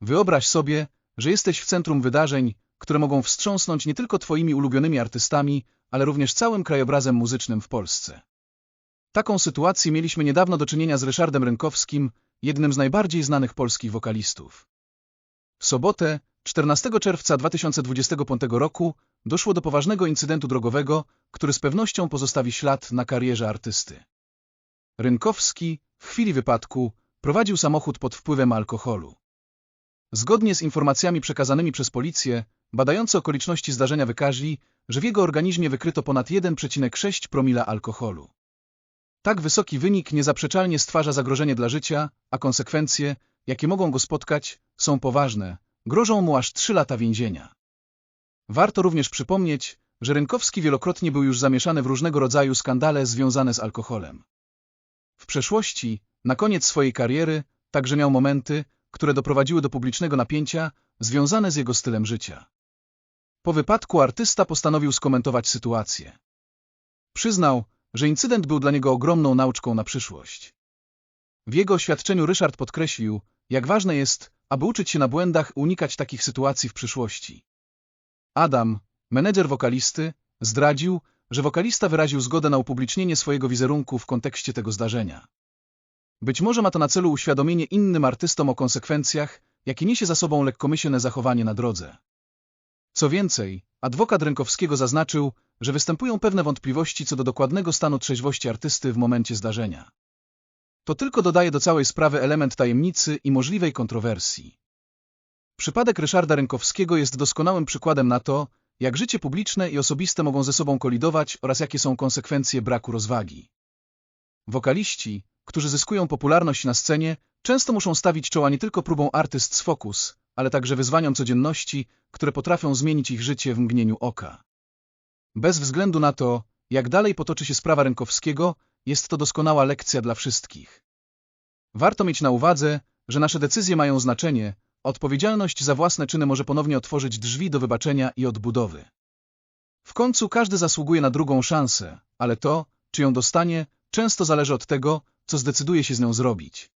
Wyobraź sobie, że jesteś w centrum wydarzeń, które mogą wstrząsnąć nie tylko twoimi ulubionymi artystami, ale również całym krajobrazem muzycznym w Polsce. Taką sytuację mieliśmy niedawno do czynienia z Ryszardem Rynkowskim, jednym z najbardziej znanych polskich wokalistów. W sobotę, 14 czerwca 2025 roku, doszło do poważnego incydentu drogowego, który z pewnością pozostawi ślad na karierze artysty. Rynkowski, w chwili wypadku, prowadził samochód pod wpływem alkoholu. Zgodnie z informacjami przekazanymi przez policję, badający okoliczności zdarzenia wykaźli, że w jego organizmie wykryto ponad 1,6 promila alkoholu. Tak wysoki wynik niezaprzeczalnie stwarza zagrożenie dla życia, a konsekwencje, jakie mogą go spotkać, są poważne, grożą mu aż 3 lata więzienia. Warto również przypomnieć, że Rynkowski wielokrotnie był już zamieszany w różnego rodzaju skandale związane z alkoholem. W przeszłości, na koniec swojej kariery, także miał momenty, które doprowadziły do publicznego napięcia związane z jego stylem życia. Po wypadku artysta postanowił skomentować sytuację. Przyznał, że incydent był dla niego ogromną nauczką na przyszłość. W jego oświadczeniu Ryszard podkreślił, jak ważne jest, aby uczyć się na błędach unikać takich sytuacji w przyszłości. Adam, menedżer wokalisty, zdradził, że wokalista wyraził zgodę na upublicznienie swojego wizerunku w kontekście tego zdarzenia. Być może ma to na celu uświadomienie innym artystom o konsekwencjach, jakie niesie za sobą lekkomyślne zachowanie na drodze. Co więcej, adwokat Rynkowskiego zaznaczył, że występują pewne wątpliwości co do dokładnego stanu trzeźwości artysty w momencie zdarzenia. To tylko dodaje do całej sprawy element tajemnicy i możliwej kontrowersji. Przypadek Ryszarda Rynkowskiego jest doskonałym przykładem na to, jak życie publiczne i osobiste mogą ze sobą kolidować oraz jakie są konsekwencje braku rozwagi. Wokaliści, którzy zyskują popularność na scenie, często muszą stawić czoła nie tylko próbą artyst z Focus, ale także wyzwaniom codzienności, które potrafią zmienić ich życie w mgnieniu oka. Bez względu na to, jak dalej potoczy się sprawa Rynkowskiego, jest to doskonała lekcja dla wszystkich. Warto mieć na uwadze, że nasze decyzje mają znaczenie, odpowiedzialność za własne czyny może ponownie otworzyć drzwi do wybaczenia i odbudowy. W końcu każdy zasługuje na drugą szansę, ale to, czy ją dostanie, często zależy od tego, co zdecyduje się z nią zrobić.